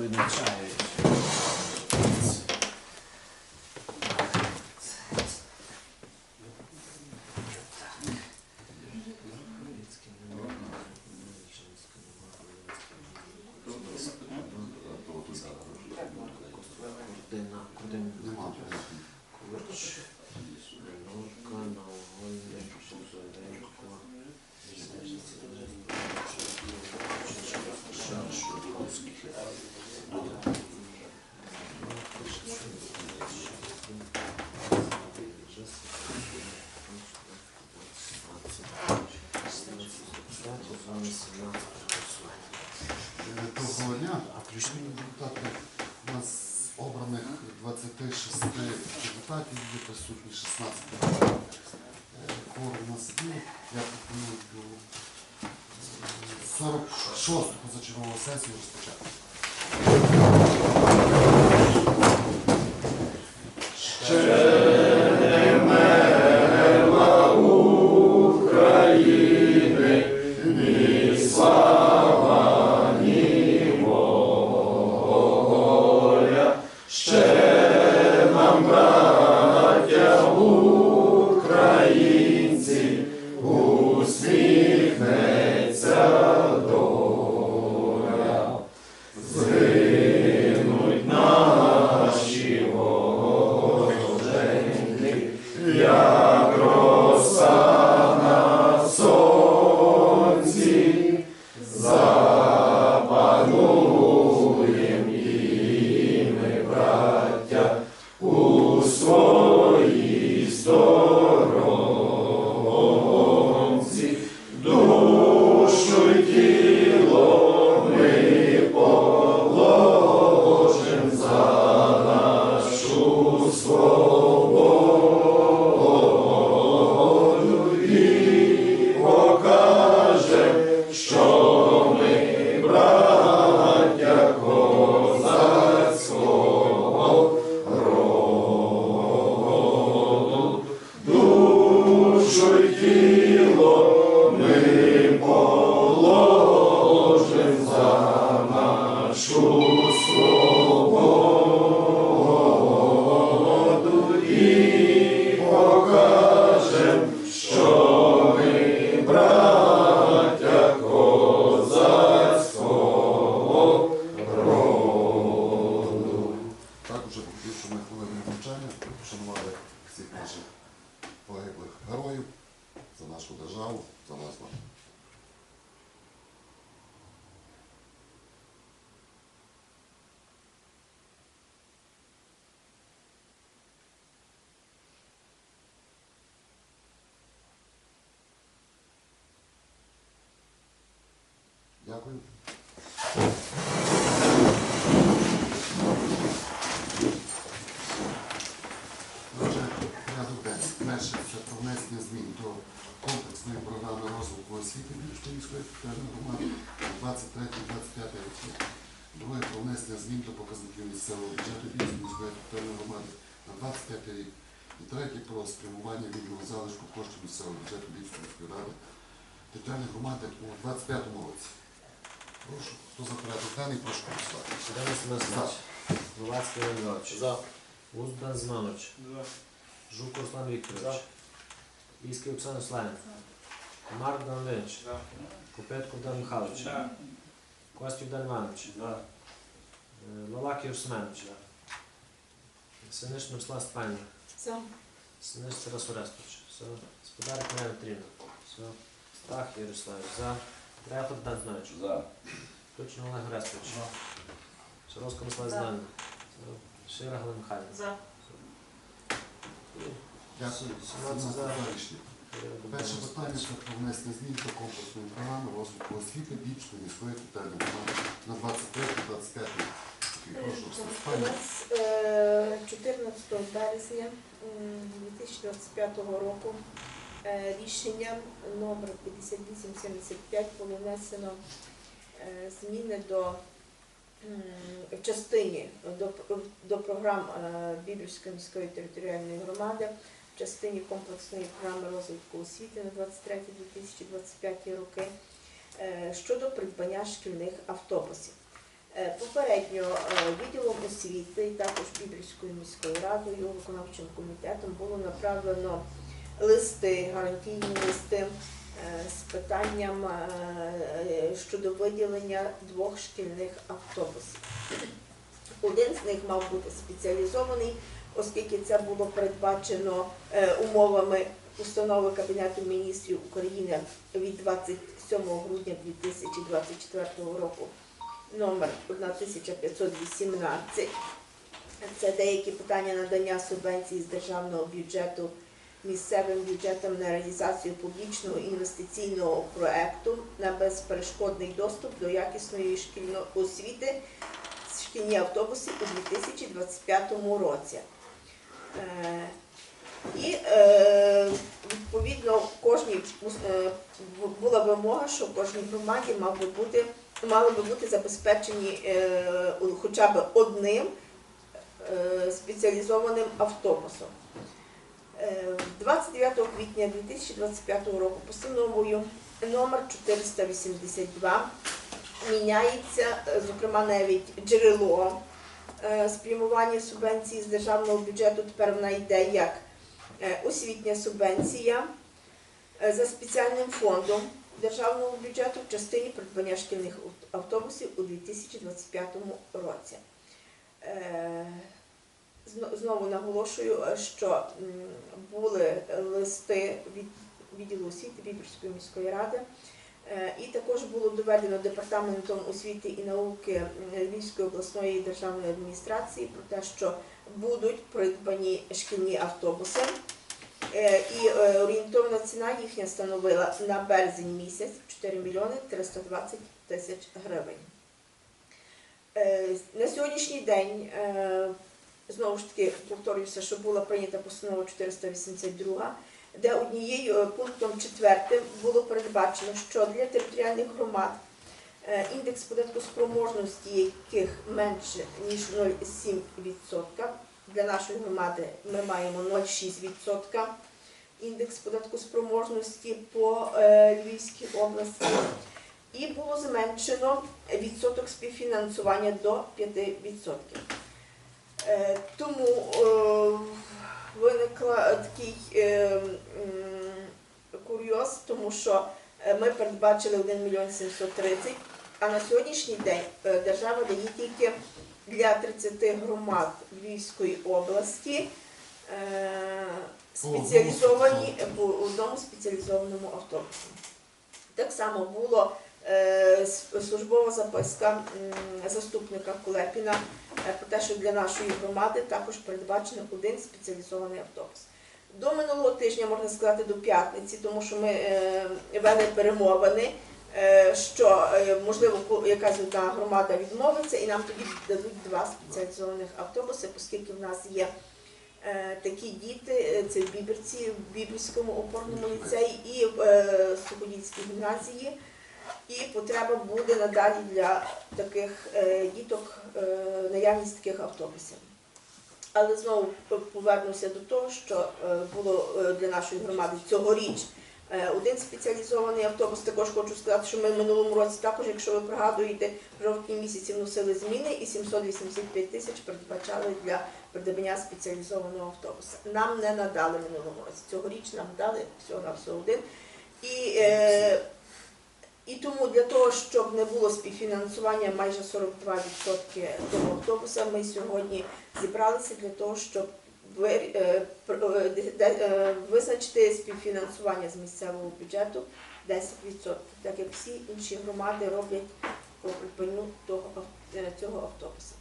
Зараз повідомчаю. Я пропоную до 46 позачергову сесію розпочати. Також я всіх наших полеглих героїв за нашу державу, за нас вам. Дякую. Отже, порядок денний. Перше це про внесення змін до комплексної програми розвитку освіти Львівської міської територіальної громади на 23-25 роки. Друге про внесення змін до показників місцевого бюджету міської територіальної громади на 25 рік. І третє про спрямування вільного залишку коштів місцевого бюджету міської ради територіальної громади у 25 році. Прошу, хто за порядок денний, прошу голосувати. Денис Мисливич, Головацький Леонідович, За. Узбан Зманович, Жук Руслан Вікторович, Іський Оксана Славін, Марк Данилович, Купетко Дан Михайлович, Костів Дан Іванович, е, Лалак Юрсменович, Синиш Мирослав Степанівна, За. Синиш Тарас Орестович, все, Сподарик Марія Петрівна, все, Стах Ярославович, за, Дрехот Дан Знович, За. Точно Олег Орестович, Шаровська Мислава Зелена, Шира Галина Михайлівна. За. Дякую. 17 за. рішення. Перше питання. це про внесення змін до комплексної програми розвитку освіти Бічної міської територіальної на 23-25 рік. Прошу, У нас е, 14 березня 2025 року е, рішенням номер 5875 було внесено е, зміни до в частині до, до програм е, Бібрівської міської територіальної громади, в частині комплексної програми розвитку освіти на 23-2025 роки е, щодо придбання шкільних автобусів. Е, Попередньо е, відділом освіти і також Бібрівською міською радою, виконавчим комітетом було направлено листи, гарантійні листи е, з питанням щодо виділення двох шкільних автобусів. Один з них мав бути спеціалізований, оскільки це було передбачено умовами установи Кабінету міністрів України від 27 грудня 2024 року номер 1518. Це деякі питання надання субвенцій з державного бюджету місцевим бюджетам на реалізацію публічного інвестиційного проекту на безперешкодний доступ до якісної шкільної освіти шкільні автобуси у 2025 році. Е, І е, відповідно кожній е, була вимога, що кожній громаді мав би бути, мали би бути забезпечені е, хоча б одним е, спеціалізованим автобусом. Е, 29 квітня 2025 року постановою номер 482 міняється, е, зокрема, навіть джерело е, спрямування субвенції з державного бюджету. Тепер вона йде як е, освітня субвенція е, за спеціальним фондом державного бюджету в частині придбання шкільних автобусів у 2025 році. Е, Знову наголошую, що були листи від відділу освіти Біберської міської ради. Е, І також було доведено департаментом освіти і науки Львівської обласної державної адміністрації про те, що будуть придбані шкільні автобуси. Е, І е, орієнтовна ціна їхня становила на березень місяць 4 мільйони 320 тисяч гривень. Е, На сьогоднішній день знову ж таки повторююся, що була прийнята постанова 482, де однією пунктом четвертим було передбачено, що для територіальних громад індекс податку спроможності, яких менше ніж 0,7%, для нашої громади ми маємо 0,6% індекс податку спроможності по е, Львівській області. І було зменшено відсоток співфінансування до 5%. Е, Тому е, виникла такий курйоз, тому що ми передбачили 1 мільйон 730, а на сьогоднішній день держава дає тільки для 30 громад Львівської області е, спеціалізовані по одному спеціалізованому автобусі. Так само було е, службова записка заступника Кулепіна е, про те, що для нашої громади також передбачено один спеціалізований автобус. До минулого тижня, можна сказати, до п'ятниці, тому що ми вели перемовини, що е, можливо якась одна громада відмовиться, і нам тоді дадуть два спеціалізованих автобуси, оскільки в нас є е, такі діти, е, це в Біберці, в Біберському опорному ліцеї і в е, Суходільській гімназії. І потреба буде надалі для таких е, діток е, наявність таких автобусів. Але знову повернуся до того, що е, було е, для нашої громади цьогоріч е, один спеціалізований автобус. Також хочу сказати, що ми в минулому році також, якщо ви пригадуєте, в жовтні місяці вносили зміни і 785 тисяч передбачали для придбання спеціалізованого автобуса. Нам не надали минулому році. Цьогоріч нам дали всього на все один. І е, і тому для того, щоб не було співфінансування майже 42% того автобуса, ми сьогодні зібралися для того, щоб е, е, е, визначити співфінансування з місцевого бюджету 10%, так як всі інші громади роблять по придбанню цього автобуса.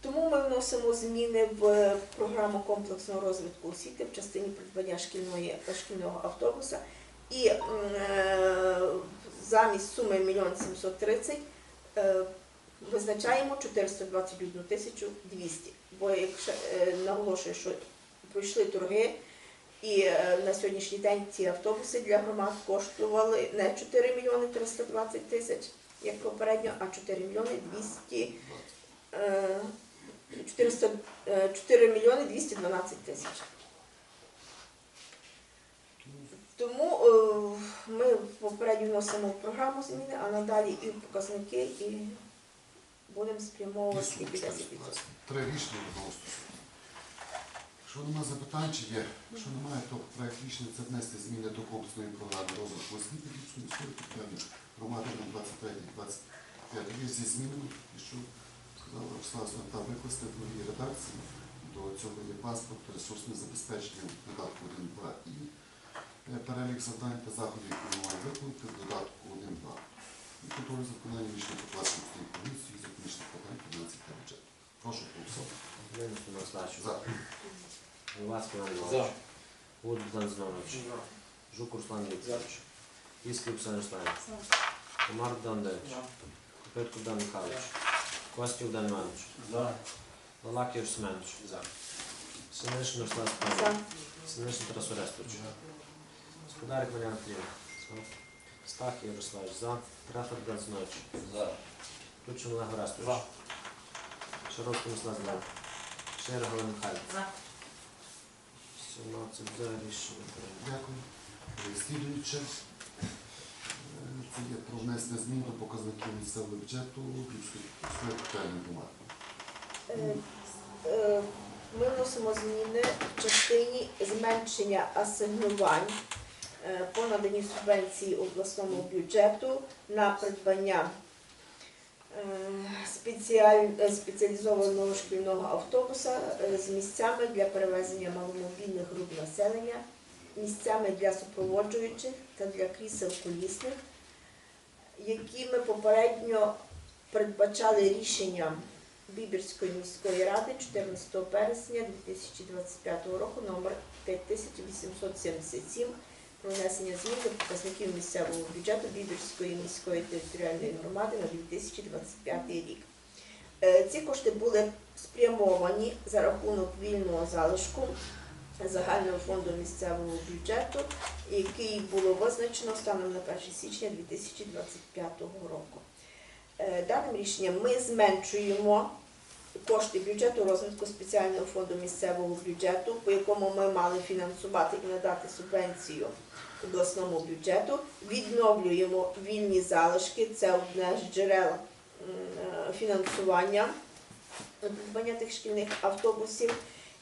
Тому ми вносимо зміни в програму комплексного розвитку освіти в частині придбання шкільної, шкільного автобуса. І замість суми 1 мільйон 730 е, визначаємо 421 тисячу 200, бо якщо е, наголошую, що пройшли торги, і е, на сьогоднішній день ці автобуси для громад коштували не 4 мільйони 320 тисяч, як попередньо, а 4 мільйони 200 4 е, мільйони 212 тисяч. Тому ми попередньо вносимо в програму зміни, а надалі і показники, і будемо спрямовувати скільки 10%. Три рішення одноголосно. Якщо немає запитань, чи є? Якщо немає, то проект рішення це внести зміни до комплексної програми розвитку освіти Львівської міської територіальної громади на 23-25 рік зі змінами, і що сказала Руслава та викласти в новій редакції. До цього є паспорт, ресурсне забезпечення додатку 1.2 і е, перелік завдань та заходів, які має виконати в додатку 1.2. и контролни за отклонение личните класи и комисии за комисията програми по данъците на бюджет. Прошу по обсъдно. Гледайте на Слачо. За. Власки на За. Лудо Данзнович. За. Жук Руслан Лицевич. Иски Оксана Стаев. За. Комар Дандевич. За. Петко Дан Михайлович. Костил Дан Манович. За. Лалак Евсменович. За. Синеш Мирослав Павлов. За. Синеш Тарасо Ресточ. За. Господарик Мариан Трива. За. Стах Ярославович. За. Трафер Богдан Зинович. Ключин Олег Орестович. Широцький Мислав Зинович. Шера Галина Михайлівна. 17 за рішення. Дякую. Слідуюче. Це є про внесення змін до показників місцевого бюджету Львівської територіальної громади. Е, е, Ми вносимо зміни в частині зменшення асигнувань по наданню субвенції обласному бюджету на придбання е, е, спеціалізованого шкільного автобуса е, з місцями для перевезення маломобільних груп населення, місцями для супроводжуючих та для крісел колісних, які ми попередньо передбачали рішенням Бібірської міської ради 14 березня 2025 року номер 5877 про внесення змін до показників місцевого бюджету Бібірської міської територіальної громади на 2025 рік. Е, Ці кошти були спрямовані за рахунок вільного залишку загального фонду місцевого бюджету, який було визначено станом на 1 січня 2025 року. Е, Даним рішенням ми зменшуємо кошти бюджету розвитку спеціального фонду місцевого бюджету, по якому ми мали фінансувати і надати субвенцію обласному бюджету. Відновлюємо вільні залишки, це одне з джерел е, фінансування придбання тих шкільних автобусів.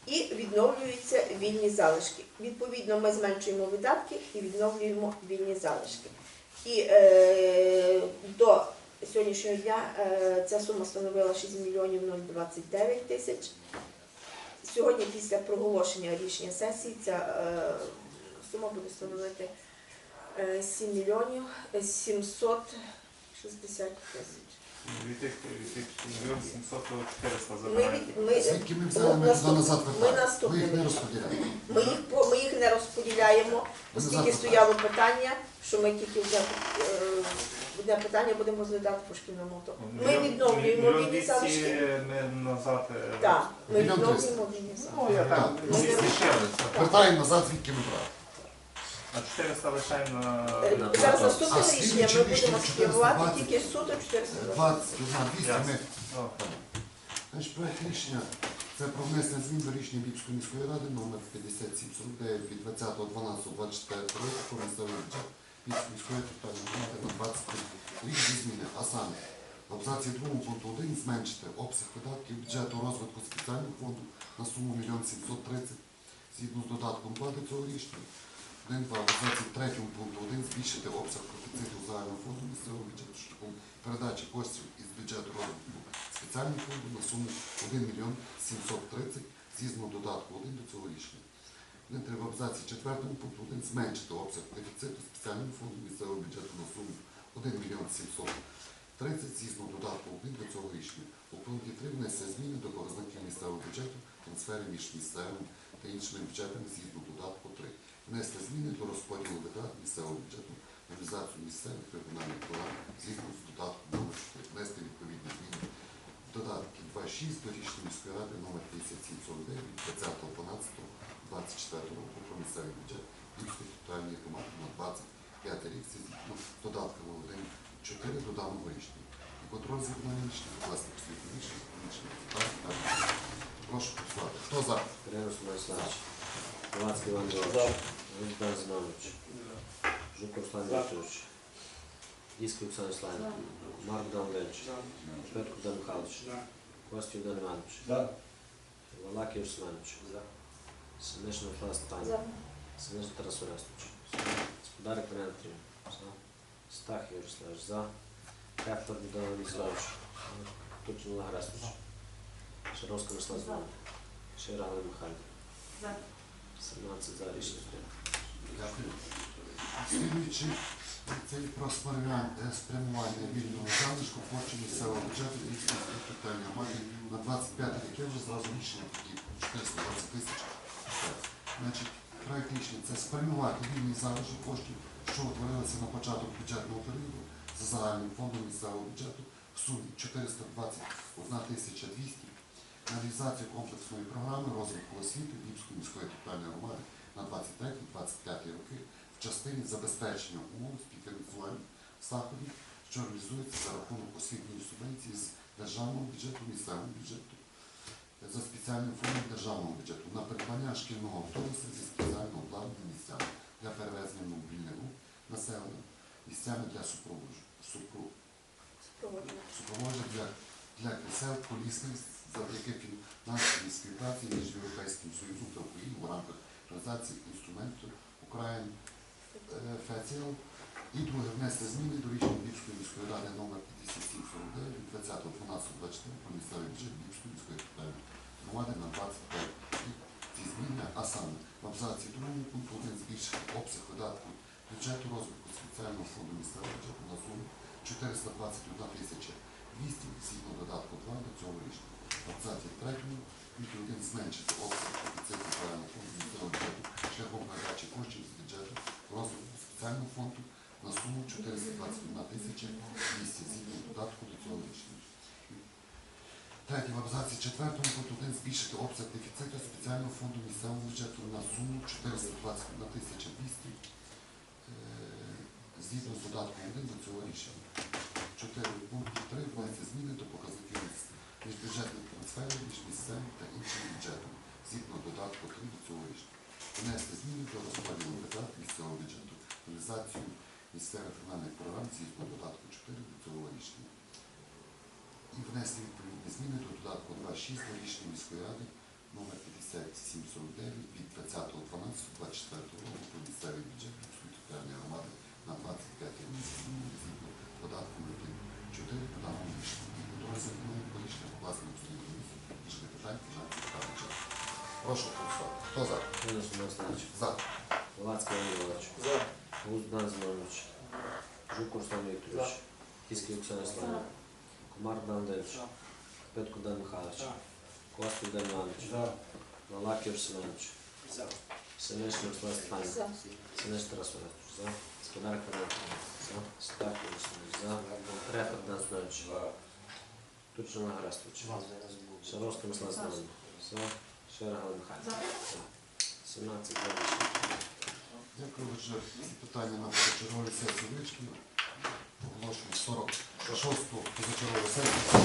І відновлюються вільні залишки. Відповідно, ми зменшуємо видатки і відновлюємо вільні залишки. І е, до сьогоднішнього дня е, ця сума становила 6 мільйонів 029 тисяч. Сьогодні, після проголошення рішення сесії, ця е, сума буде становити е, 7 мільйонів 760 тисяч. Від тих від 700 до 400 Ми, забираємо. ми, Звідки ми взяли, ми наступ- назад ми вертаємо. Ми їх не розподіляємо. Ми їх, по- ми їх не розподіляємо, оскільки стояло питання, що ми тільки одне, е, одне питання будемо розглядати по шкільному автобусу. Ми Мільйон- відновлюємо вільні залишки. ми назад. е, Так, ми Мільйон відновлюємо вільні залишки. Ну, я так, Ми 200 ще. Вертаємо назад, звідки ми брали. А 400 лишаємо на... Е, на- Зараз наступне А рішення ми будемо 420. тільки суто 420. 20 на 200 ми О, Значить, проект рішення це про внесення змін до рішення Бібської міської ради номер 5749 від 20.12.24 року про місцевий бюджет міської територіальної громади на 23 рік зі зміни. А саме в абзаці 2 пункту 1 зменшити обсяг видатків бюджету розвитку спеціального фонду на суму 1 730 згідно з додатком плати цього рішення. в абзаці 3 пункту 1 збільшити обсяг профіциту загального фонду місцевого бюджету шляхом передачі коштів із бюджету розвитку спеціального фонду на суму 1 мільйон 730 згідно додатку 1 до цього рішення. Один три в абзаці 4 пункту 1 зменшити обсяг дефіциту спеціального фонду місцевого бюджету на суму 1 мільйон 730 згідно додатку 1 до цього рішення. У пункті 3 внесе зміни до показників місцевого бюджету, трансфери між місцевим та іншими бюджетами згідно додатку 3. Внести зміни до розподілу витрат місцевого бюджету реалізацію місцевих регіональних програм згідно з додатком номер 4. Внести відповідні зміни додатки 2.6 до рішення міської ради номер 5749 від 20.12.24 року про місцевий бюджет Львівської територіальної громади на 25 рік з додатками 1.4 до даного рішення. І контроль за виконанням рішення власне послідні рішення рішення депутатів. Прошу голосувати. Хто за? Денис Мирославович. Гловацький Іван Іванович. Гуд Богдан Зинович. Жук Руслан Вікторович. Оксана Славівна. Комар Богдан Валерійович. Петко Богдан Михайлович. Костів Богдан Іванович. Валак Ігор Семенович. Сърдечно от вас Таня. Сърдечно Тарас Орястович. Господаря Калена Трим. За. Стах Юриславич. За. Как Пърбодана Низлавич. Турчин Лахарастович. Шаровска Руслан Звана. Шерана Махали. За. 17 за е решение. Аз мисля, че цели прост вариант е спрямование видно там, защото почваме села Лъчата и Истинската Тоталия Магия на 25 декември за различни екипи. 425 тысяч. Значить, рішення це спрямувати вільний залишок коштів, що утворилися на початок бюджетного періоду за загальним фондом місцевого бюджету в сумі 421 тисяча 200 на реалізацію комплексної програми розвитку освіти Львівської міської територіальної громади на 23-25 роки в частині забезпечення умов співфінансування заходів, що реалізуються за рахунок освітньої субвенції з державного бюджету, місцевого бюджету, за спеціальним фондом державного бюджету на придбання шкільного автобуса зі спеціального обладнання місцями для перевезення мобільних груп населення, місцями для супроводжу, супро- супроводження. для, для колісних завдяки фінансовій співпраці між Європейським Союзом та Україною в рамках реалізації інструменту Україн ФЕЦІЛ і друге внести зміни до 5749 від 20.12.24 про місцевий бюджет Львівської міської територіальної громади на 25 рік. Ці зміни, а саме в абзаці 2 пункту 1 збільшити обсяг видатків бюджету розвитку спеціального фонду місцевого бюджету на суму 421 тисяча 200 згідно додатку 2 до цього рішення. Абзаці 3 пункту 1 зменшити обсяг дефіциту федерального фонду місцевого бюджету шляхом передачі коштів з бюджету розвитку спеціального фонду на суму 421 тисяча 200 згідно додатку до цього рішення. Третє, в абзаці четвертому пункту 1 збільшити обсяг дефіциту спеціального фонду місцевого бюджету на суму 421 тисяча 200 е, згідно з додатком 1 до цього рішення. 4 пункту 3 внести зміни до показників міс- міжбюджетних трансферів між місцевим та іншим бюджетом згідно додатку 3 до цього рішення. Внести зміни до розподілу витрат місцевого бюджету, реалізацію місцевих регіональних програм згідно додатку 4 до цього рішення. І внести відповідні зміни до додатку 2.6 до рішення міської ради номер 5749 від 20.12.24 року про місцевий бюджет територіальної громади на 25 рік зміни згідно податку 1.4 по даному рішенню. І готові законом по рішення питань фінансів та бюджету. Прошу голосувати. Хто за? За. Галацький Іван Іванович. Гуз Богдан Зинович. Жук Руслан Вікторович. Кіський Оксана Славівна. Комар Богдан Валерійович. Петко Богдан Михайлович. Костів Богдан Іванович. Валак Ігор Семенович. Синишин Мирослав Степанович. За. Синиш Тарас Орестович. За. Господарик Валерій За. Стах Ярославович. За. Рефер Богдан Зинович. Турчин Олег Рестович. Шаровська Мирослав Знову. За. Шера Галина Михайлівна. За. 17 за. Дякую, вже питання на позачерговій сесії вички. Оголошую 46-ту позачергову сесію.